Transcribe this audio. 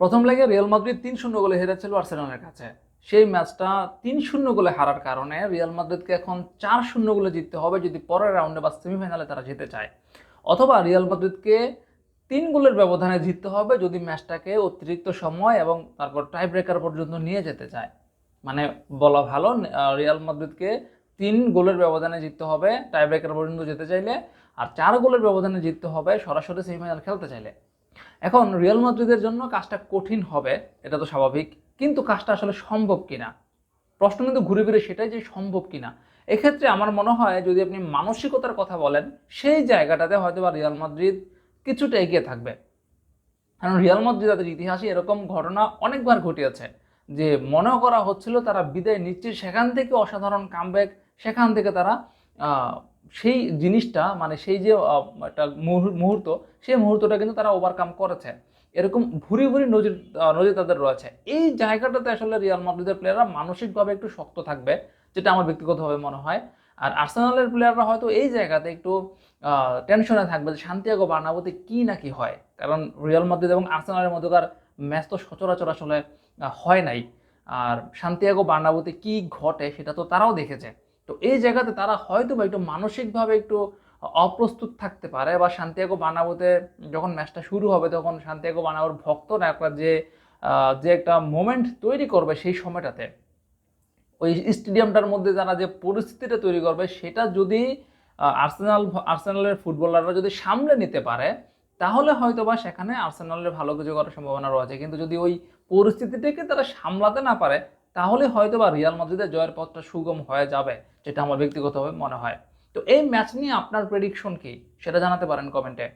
প্রথম লেগে Real Madrid তিন শূন্য গোলে হেরেছিল আর্সেনালের কাছে। সেই ম্যাচটা তিন শূন্য গোলে হারার কারণে রিয়াল মাদ্রিদকে এখন চার শূন্য গোলে জিততে হবে যদি পরের রাউন্ডে বা সেমিফাইনালে তারা যেতে চায় অথবা রিয়াল মাদ্রিদকে তিন গোলের ব্যবধানে জিততে হবে যদি ম্যাচটাকে অতিরিক্ত সময় এবং তারপর টাই ব্রেকার পর্যন্ত নিয়ে যেতে চায়। মানে বলা ভালো রিয়াল মাদ্রিদকে তিন গোলের ব্যবধানে জিততে হবে টাই ব্রেকার পর্যন্ত যেতে চাইলে, আর চার গোলের ব্যবধানে জিততে হবে সরাসরি সেমিফাইনাল খেলতে চাইলে। এখন রিয়াল মাদ্রিদের জন্য কাজটা কঠিন হবে, এটা তো স্বাভাবিক, কিন্তু কাজটা আসলে সম্ভব কিনা? প্রশ্ন কিন্তু ঘুরে ফিরে সেটাই যে সম্ভব কিনা? এক্ষেত্রে আমার মনে হয় যদি আপনি মানসিকতার কথা বলেন, সেই জায়গাটাতে হয়তো বা রিয়াল মাদ্রিদ কিছুটা এগিয়ে থাকবে। কারণ রিয়াল মাদ্রিদ তাদের ইতিহাসে এরকম ঘটনা অনেকবার ঘটিয়েছে, যে মনে করা হচ্ছিল তারা বিদায় নিচ্ছে, সেখান থেকে অসাধারণ কামব্যাক সেখান থেকে তারা সেই জিনিসটা মানে সেই যে একটা মুহূর- মুহূর্ত, সেই মুহূর্তটা কিন্তু তারা ওভারকাম করেছে। এরকম ভুরি ভুরি নজির নজির তাদের রয়েছে। এই জায়গাটাতে আসলে রিয়াল মাদ্রিদের প্লেয়াররা মানসিকভাবে একটু শক্ত থাকবে, যেটা আমার ব্যক্তিগতভাবে মনে হয়। আর আর্সেনালের প্লেয়াররা হয়তো এই জায়গাতে একটু টেনশনে থাকবে যে শান্তিয়াগো বার্নাবোতে কী না কি হয়। কারণ রিয়াল মাদ্রিদ এবং আর্সেনালের মধ্যকার ম্যাচ তো সচরাচর আসলে হয় নাই। আর শান্তিয়াগো বার্নাবোতে কি ঘটে সেটা তো তারাও দেখেছে। তো এই জায়গাতে তারা হয়তো বা একটু মানসিকভাবে একটু অপ্রস্তুত থাকতে পারে বা শান্তিয়াগো বানাবোতে যখন ম্যাচটা শুরু হবে তখন শান্তিয়াগো বার্নাবোর ভক্তরা একটা যে যে একটা মোমেন্ট তৈরি করবে সেই সময়টাতে, ওই স্টেডিয়ামটার মধ্যে তারা যে পরিস্থিতিটা তৈরি করবে সেটা যদি আর্সেনাল আর্সেনালের ফুটবলাররা যদি সামলে নিতে পারে, তাহলে হয়তো বা সেখানে আর্সেনালের ভালো কিছু করার সম্ভাবনা রয়েছে। কিন্তু যদি ওই পরিস্থিতিটাকে তারা সামলাতে না পারে তাহলে হয়তো বা রিয়াল মাদ্রিদের জয়ের পথটা সুগম হয়ে যাবে, যেটা আমার ব্যক্তিগতভাবে মনে হয়। তো এই ম্যাচ নিয়ে আপনার প্রেডিকশন কি? সেটা জানাতে পারেন কমেন্টে